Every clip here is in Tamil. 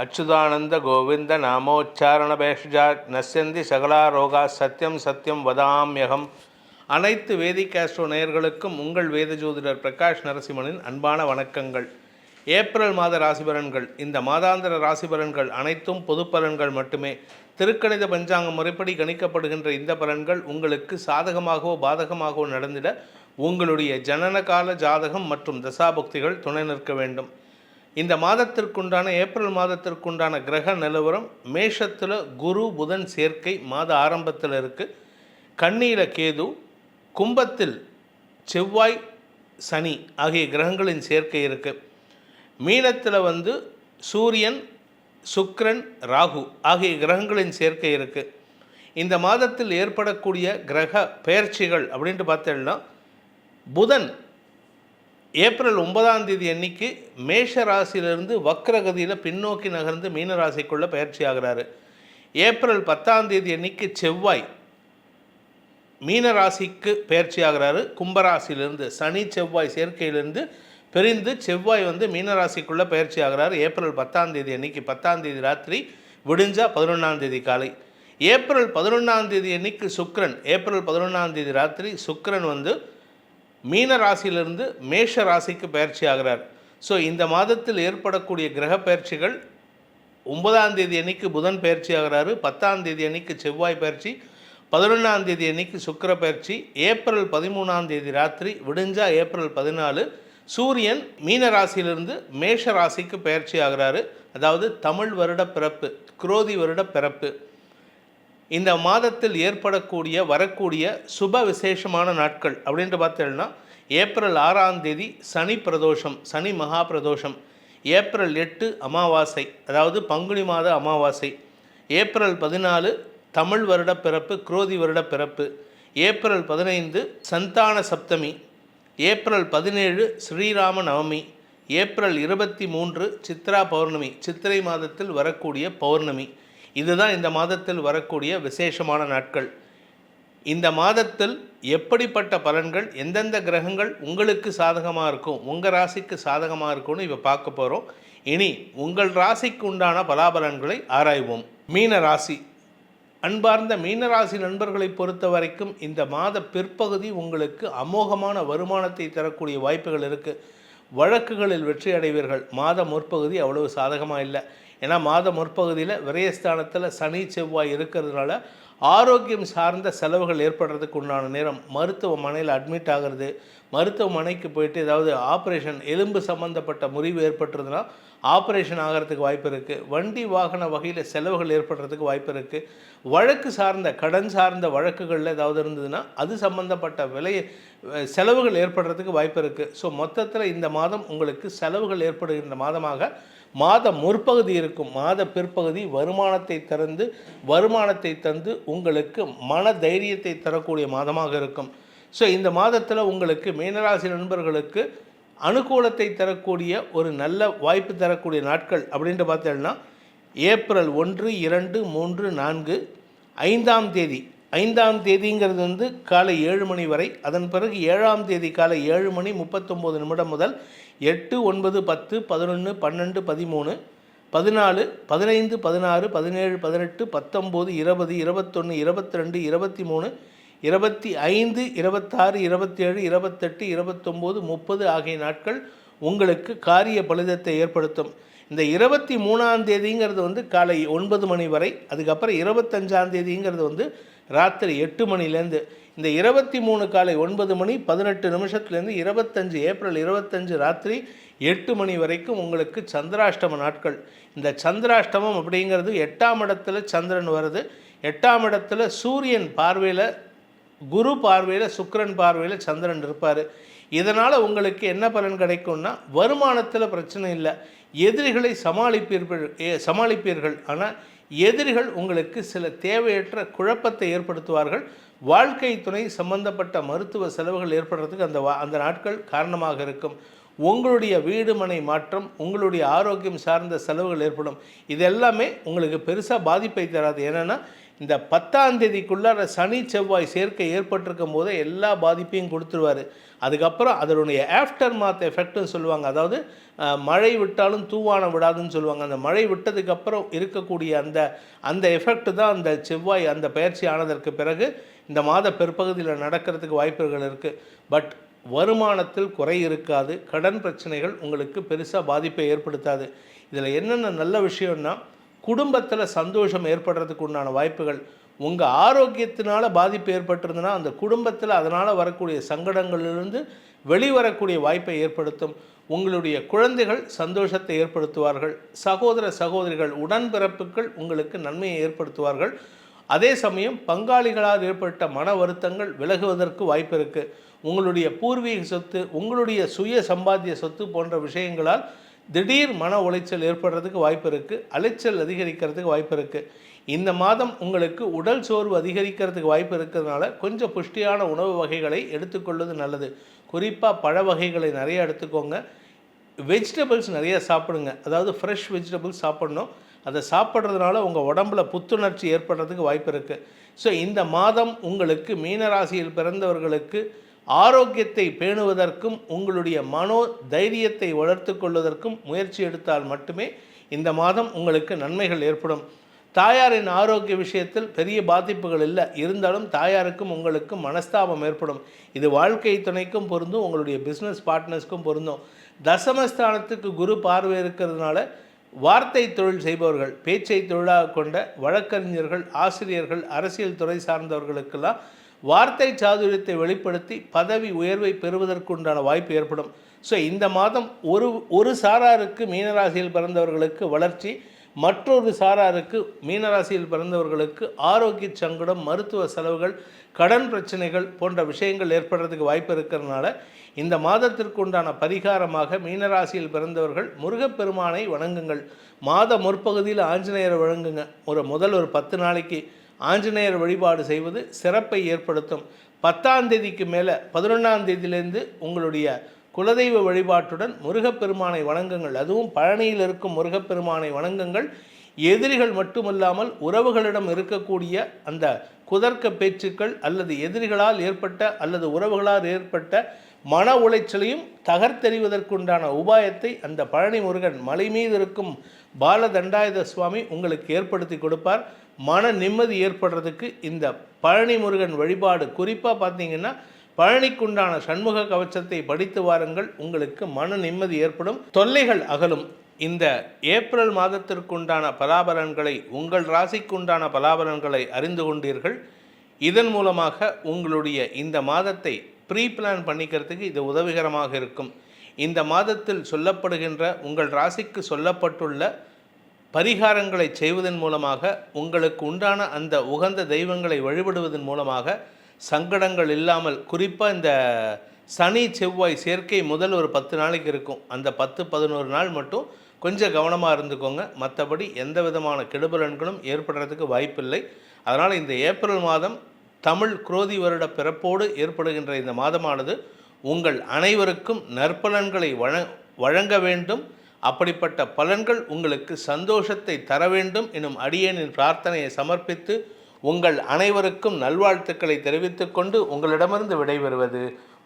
அச்சுதானந்த கோவிந்த நாமோச்சாரண பேஷஜா நசந்தி சகலா ரோகா சத்யம் சத்தியம் வதாமியகம். அனைத்து வேதிக் ஆஸ்ட்ரோ நேயர்களுக்கும் உங்கள் வேத ஜோதிடர் பிரகாஷ் நரசிம்மனின் அன்பான வணக்கங்கள். ஏப்ரல் மாத ராசிபலன்கள். இந்த மாதாந்திர ராசிபலன்கள் அனைத்தும் பொது பலன்கள் மட்டுமே. திருக்கணித பஞ்சாங்க முறைப்படி கணிக்கப்படுகின்ற இந்த பலன்கள் உங்களுக்கு சாதகமாகவோ பாதகமாகவோ நடந்திட உங்களுடைய ஜனனகால ஜாதகம் மற்றும் தசாபக்திகள் துணை நிற்க வேண்டும். இந்த மாதத்திற்குண்டான ஏப்ரல் மாதத்திற்குண்டான கிரக நிலவரம் மேஷத்தில் குரு புதன் சேர்க்கை மாத ஆரம்பத்தில் இருக்குது கண்ணீர கேது கும்பத்தில் செவ்வாய் சனி ஆகிய கிரகங்களின் சேர்க்கை இருக்குது மீனத்தில் வந்து சூரியன் சுக்ரன் ராகு ஆகிய கிரகங்களின் சேர்க்கை இருக்குது இந்த மாதத்தில் ஏற்படக்கூடிய கிரக பெயர்ச்சிகள் அப்படின்ட்டு பார்த்தோம்னா புதன் ஏப்ரல் ஒன்பதாம் தேதி அன்னைக்கு மேஷ ராசியிலிருந்து வக்ரகதியில் பின்னோக்கி நகர்ந்து மீன ராசிக்குள்ளே பயிற்சி ஆகிறாரு. ஏப்ரல் பத்தாம் தேதி அன்னைக்கு செவ்வாய் மீன ராசிக்கு பயிற்சி ஆகிறாரு. கும்பராசியிலிருந்து சனி செவ்வாய் சேர்க்கையிலிருந்து பிரிந்து செவ்வாய் வந்து மீனராசிக்குள்ளே பயிற்சி ஆகிறார். ஏப்ரல் பத்தாம் தேதி அன்னைக்கு பத்தாம் தேதி ராத்திரி விடிஞ்சா பதினொன்றாம் தேதி காலை. ஏப்ரல் பதினொன்றாம் தேதி அன்னைக்கு சுக்ரன் ஏப்ரல் பதினொன்றாம் தேதி ராத்திரி சுக்ரன் வந்து மீன ராசியிலிருந்து மேஷ ராசிக்கு பயிற்சி ஆகிறார். ஸோ இந்த மாதத்தில் ஏற்படக்கூடிய கிரக பயிற்சிகள் ஒன்பதாம் தேதி அன்னைக்கு புதன் பயிற்சி ஆகிறாரு பத்தாம் தேதி அன்னைக்கு செவ்வாய் பயிற்சி பதினொன்றாம் தேதி அன்னைக்கு சுக்கிர பயிற்சி ஏப்ரல் பதிமூணாம் தேதி ராத்திரி விடிஞ்சா ஏப்ரல் பதினாலு சூரியன் மீன ராசியிலிருந்து மேஷ ராசிக்கு பயிற்சி ஆகிறாரு. அதாவது தமிழ் வருட பிறப்பு குரோதி வருட பிறப்பு. இந்த மாதத்தில் ஏற்படக்கூடிய வரக்கூடிய சுப விசேஷமான நாட்கள் அப்படின்ட்டு பார்த்தீங்கன்னா ஏப்ரல் ஆறாம் தேதி சனி பிரதோஷம் சனி மகா பிரதோஷம் ஏப்ரல் எட்டு அமாவாசை அதாவது பங்குனி மாத அமாவாசை ஏப்ரல் பதினாலு தமிழ் வருட பிறப்பு குரோதி வருட பிறப்பு ஏப்ரல் பதினைந்து சந்தான சப்தமி ஏப்ரல் பதினேழு ஸ்ரீராம நவமி ஏப்ரல் இருபத்தி மூன்று சித்ரா பௌர்ணமி சித்திரை மாதத்தில் வரக்கூடிய பௌர்ணமி இதுதான் இந்த மாதத்தில் வரக்கூடிய விசேஷமான நாட்கள். இந்த மாதத்தில் எப்படிப்பட்ட பலன்கள் எந்தெந்த கிரகங்கள் உங்களுக்கு சாதகமாக இருக்கும் உங்கள் ராசிக்கு சாதகமாக இருக்கும்னு இப்போ பார்க்க போகிறோம் இனி உங்கள் ராசிக்கு உண்டான பலாபலன்களை ஆராய்வோம். மீன ராசி. அன்பார்ந்த மீனராசி நண்பர்களை பொறுத்த வரைக்கும் இந்த மாத பிற்பகுதி உங்களுக்கு அமோகமான வருமானத்தை தரக்கூடிய வாய்ப்புகள் இருக்குது வழக்குகளில் வெற்றி அடைவீர்கள். மாத முற்பகுதி அவ்வளவு சாதகமாக இல்லை. ஏன்னா மாத முற்பகுதியில் விரயஸ்தானத்தில் சனி செவ்வாய் இருக்கிறதுனால ஆரோக்கியம் சார்ந்த செலவுகள் ஏற்படுறதுக்கு உண்டான நேரம் மருத்துவமனையில் அட்மிட் ஆகிறது. மருத்துவமனைக்கு போயிட்டு ஏதாவது ஆப்ரேஷன் எலும்பு சம்மந்தப்பட்ட முறிவு ஏற்பட்டுருதுன்னா ஆப்ரேஷன் ஆகிறதுக்கு வாய்ப்பு இருக்குது வண்டி வாகன வகையில் செலவுகள் ஏற்படுறதுக்கு வாய்ப்பு இருக்குது வழக்கு சார்ந்த கடன் சார்ந்த வழக்குகளில் ஏதாவது இருந்ததுன்னா அது சம்மந்தப்பட்ட விலை செலவுகள் ஏற்படுறதுக்கு வாய்ப்பு இருக்குது ஸோ மொத்தத்தில் இந்த மாதம் உங்களுக்கு செலவுகள் ஏற்படுகின்ற மாதமாக மாத முற்பகுதி இருக்கும். மாத பிற்பகுதி வருமானத்தை திறந்து வருமானத்தை தந்து உங்களுக்கு மன தைரியத்தை தரக்கூடிய மாதமாக இருக்கும். ஸோ இந்த மாதத்தில் உங்களுக்கு மீனராசி நண்பர்களுக்கு அனுகூலத்தை தரக்கூடிய ஒரு நல்ல வாய்ப்பு தரக்கூடிய நாட்கள் அப்படின்ட்டு பார்த்தோம்னா ஏப்ரல் ஒன்று இரண்டு மூன்று நான்கு ஐந்தாம் தேதி. ஐந்தாம் தேதிங்கிறது வந்து காலை ஏழு மணி வரை. அதன் பிறகு ஏழாம் தேதி காலை ஏழு மணி முப்பத்தொம்போது நிமிடம் முதல் எட்டு ஒன்பது பத்து பதினொன்று பன்னெண்டு பதிமூணு பதினாலு பதினைந்து பதினாறு பதினேழு பதினெட்டு பத்தொம்போது இருபது இருபத்தொன்று இருபத்தி ரெண்டு இருபத்தி மூணு இருபத்தி ஐந்து இருபத்தாறு இருபத்தேழு இருபத்தெட்டு இருபத்தொம்போது முப்பது ஆகிய நாட்கள் உங்களுக்கு காரிய பலிதத்தை ஏற்படுத்தும். இந்த இருபத்தி மூணாம் தேதிங்கிறது வந்து காலை ஒன்பது மணி வரை அதுக்கப்புறம் இருபத்தஞ்சாம் தேதிங்கிறது வந்து ராத்திரி எட்டு மணிலேருந்து இந்த இருபத்தி மூணு காலை ஒன்பது மணி பதினெட்டு நிமிஷத்துலேருந்து இருபத்தஞ்சு ஏப்ரல் இருபத்தஞ்சு ராத்திரி எட்டு மணி வரைக்கும் உங்களுக்கு சந்திராஷ்டம நாட்கள். இந்த சந்திராஷ்டமம் அப்படிங்கிறது எட்டாம் இடத்துல சந்திரன் வருது. எட்டாம் இடத்துல சூரியன் பார்வையில் குரு பார்வையில் சுக்கரன் பார்வையில் சந்திரன் இருப்பார். இதனால் உங்களுக்கு என்ன பலன் கிடைக்கும்னா வருமானத்தில் பிரச்சனை இல்லை. எதிரிகளை சமாளிப்பீர்கள் சமாளிப்பீர்கள். ஆனால் எதிரிகள் உங்களுக்கு சில தேவையற்ற குழப்பத்தை ஏற்படுத்துவார்கள். வாழ்க்கை துணை சம்பந்தப்பட்ட மருத்துவ செலவுகள் ஏற்படுறதுக்கு அந்த வா- அந்த நாட்கள் காரணமாக இருக்கும். உங்களுடைய வீடு மனை மாற்றம் உங்களுடைய ஆரோக்கியம் சார்ந்த செலவுகள் ஏற்படும். இது எல்லாமே உங்களுக்கு பெருசாக பாதிப்பை தராது. என்னென்னா இந்த பத்தாம் தேதிக்குள்ளார சனி செவ்வாய் சேர்க்கை ஏற்பட்டிருக்கும் போதே எல்லா பாதிப்பையும் கொடுத்துருவாரு. அதுக்கப்புறம் அதனுடைய ஆஃப்டர் மாத் எஃபெக்ட்னு சொல்லுவாங்க. அதாவது மழை விட்டாலும் தூவானம் விடாதுன்னு சொல்லுவாங்க. அந்த மழை விட்டதுக்கப்புறம் இருக்கக்கூடிய அந்த அந்த எஃபெக்ட் தான் அந்த செவ்வாய் அந்த பயிற்சி ஆனதற்கு பிறகு இந்த மாத பிற்பகுதியில் நடக்கிறதுக்கு வாய்ப்புகள் இருக்குது பட் வருமானத்தில் குறை இருக்காது. கடன் பிரச்சனைகள் உங்களுக்கு பெருசாக பாதிப்பை ஏற்படுத்தாது. இதில் என்னென்ன நல்ல விஷயம்னா குடும்பத்தில் சந்தோஷம் ஏற்படுறதுக்கு உண்டான வாய்ப்புகள் உங்கள் ஆரோக்கியத்தினால் பாதிப்பு ஏற்பட்டிருந்ததுன்னா அந்த குடும்பத்தில் அதனால் வரக்கூடிய சங்கடங்களிலிருந்து வெளிவரக்கூடிய வாய்ப்பை ஏற்படுத்தும். உங்களுடைய குழந்தைகள் சந்தோஷத்தை ஏற்படுத்துவார்கள். சகோதர சகோதரிகள் உடன்பிறப்புகள் உங்களுக்கு நன்மையை ஏற்படுத்துவார்கள். அதே சமயம் பங்காளிகளால் ஏற்பட்ட மன வருத்தங்கள் விலகுவதற்கு வாய்ப்பு இருக்குது உங்களுடைய பூர்வீக சொத்து உங்களுடைய சுய சம்பாத்திய சொத்து போன்ற விஷயங்களால் திடீர் மன உளைச்சல் ஏற்படுறதுக்கு வாய்ப்பு இருக்குது அலைச்சல் அதிகரிக்கிறதுக்கு வாய்ப்பு இருக்குது இந்த மாதம் உங்களுக்கு உடல் சோர்வு அதிகரிக்கிறதுக்கு வாய்ப்பு இருக்கிறதுனால கொஞ்சம் புஷ்டியான உணவு வகைகளை எடுத்துக்கொள்வது நல்லது. குறிப்பாக பழ வகைகளை நிறைய எடுத்துக்கோங்க. வெஜிடபிள்ஸ் நிறைய சாப்பிடுங்க. அதாவது ஃப்ரெஷ் வெஜிடபிள்ஸ் சாப்பிடணும். அதை சாப்பிட்றதுனால உங்கள் உடம்புல புத்துணர்ச்சி ஏற்படுறதுக்கு வாய்ப்பு இருக்குது ஸோ இந்த மாதம் உங்களுக்கு மீனராசியில் பிறந்தவர்களுக்கு ஆரோக்கியத்தை பேணுவதற்கும் உங்களுடைய மனோ தைரியத்தை வளர்த்து கொள்வதற்கும் முயற்சி எடுத்தால் மட்டுமே இந்த மாதம் உங்களுக்கு நன்மைகள் ஏற்படும். தாயாரின் ஆரோக்கிய விஷயத்தில் பெரிய பாதிப்புகள் இல்லை. இருந்தாலும் தாயாருக்கும் உங்களுக்கும் மனஸ்தாபம் ஏற்படும். இது வாழ்க்கை துணைக்கும் பொருந்தும் உங்களுடைய பிஸ்னஸ் பார்ட்னர்ஸ்க்கும் பொருந்தும். தசமஸ்தானத்துக்கு குரு பார்வை இருக்கிறதுனால வார்த்தை தொழில் செய்பவர்கள் பேச்சை தொழிலாக கொண்ட வழக்கறிஞர்கள் ஆசிரியர்கள் அரசியல் துறை சார்ந்தவர்களுக்கெல்லாம் வார்த்தை சாதுரியத்தை வெளிப்படுத்தி பதவி உயர்வை பெறுவதற்குண்டான வாய்ப்பு ஏற்படும். ஸோ இந்த மாதம் ஒரு ஒரு சாராருக்கு மீனராசியில் பிறந்தவர்களுக்கு வளர்ச்சி மற்றொரு சாராருக்கு மீனராசியில் பிறந்தவர்களுக்கு ஆரோக்கிய சங்கடம் மருத்துவ செலவுகள் கடன் பிரச்சனைகள் போன்ற விஷயங்கள் ஏற்படுறதுக்கு வாய்ப்பு இருக்கிறதுனால இந்த மாதத்திற்கு உண்டான பரிகாரமாக மீனராசியில் பிறந்தவர்கள் முருகப்பெருமானை வணங்குங்கள். மாத முற்பகுதியில் ஆஞ்சநேயரை வழங்குங்க ஒரு முதல் ஒரு பத்து நாளைக்கு ஆஞ்சநேயர் வழிபாடு செய்வது சிறப்பை ஏற்படுத்தும். பத்தாம் தேதிக்கு மேலே பதினொன்றாம் தேதியிலேருந்து உங்களுடைய குலதெய்வ வழிபாட்டுடன் முருகப்பெருமானை வணங்குங்கள். அதுவும் பழனியில் இருக்கும் முருகப்பெருமானை வணங்குங்கள். எதிரிகள் மட்டுமல்லாமல் உறவுகளிடம் இருக்கக்கூடிய அந்த குதர்க்க பேச்சுக்கள் அல்லது எதிரிகளால் ஏற்பட்ட அல்லது உறவுகளால் ஏற்பட்ட மன உளைச்சலையும் தகர்த்தெறிவதற்குண்டான உபாயத்தை அந்த பழனி முருகன் மலை மீது இருக்கும் பாலதண்டாயுத சுவாமி உங்களுக்கு ஏற்படுத்தி கொடுப்பார். மன நிம்மதி ஏற்படுறதுக்கு இந்த பழனி முருகன் வழிபாடு குறிப்பாக பார்த்தீங்கன்னா பழனிக்குண்டான சண்முக கவச்சத்தை படித்து வாருங்கள். உங்களுக்கு மன நிம்மதி ஏற்படும். தொல்லைகள் அகலும். இந்த ஏப்ரல் மாதத்திற்குண்டான பலாபலன்களை உங்கள் ராசிக்குண்டான பலாபலன்களை அறிந்து கொண்டீர்கள். இதன் மூலமாக உங்களுடைய இந்த மாதத்தை ப்ரீ பிளான் பண்ணிக்கிறதுக்கு இது உதவிகரமாக இருக்கும். இந்த மாதத்தில் சொல்லப்படுகின்ற உங்கள் ராசிக்கு சொல்லப்பட்டுள்ள பரிகாரங்களை செய்வதன் மூலமாக உங்களுக்கு உண்டான அந்த உகந்த தெய்வங்களை வழிபடுவதன் மூலமாக சங்கடங்கள் இல்லாமல் குறிப்பாக இந்த சனி செவ்வாய் சேர்க்கை முதல் ஒரு பத்து நாளைக்கு இருக்கும். அந்த பத்து பதினோரு நாள் மட்டும் கொஞ்சம் கவனமாக இருந்துக்கோங்க. மற்றபடி எந்த விதமான கெடுபலன்களும் ஏற்படுறதுக்கு வாய்ப்பில்லை. அதனால் இந்த ஏப்ரல் மாதம் தமிழ் குரோதி வருட பிறப்போடு ஏற்படுகின்ற இந்த மாதமானது உங்கள் அனைவருக்கும் நற்பலன்களை வழங்க வேண்டும். அப்படிப்பட்ட பலன்கள் உங்களுக்கு சந்தோஷத்தை தர வேண்டும் எனும் அடியேனின் பிரார்த்தனையை சமர்ப்பித்து உங்கள் அனைவருக்கும் நல்வாழ்த்துக்களை தெரிவித்துக் கொண்டு உங்களிடமிருந்து விடைபெறுவது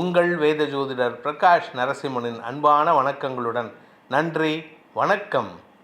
உங்கள் வேத ஜோதிடர் பிரகாஷ் நரசிம்மனின் அன்பான வணக்கங்களுடன். நன்றி வணக்கம்.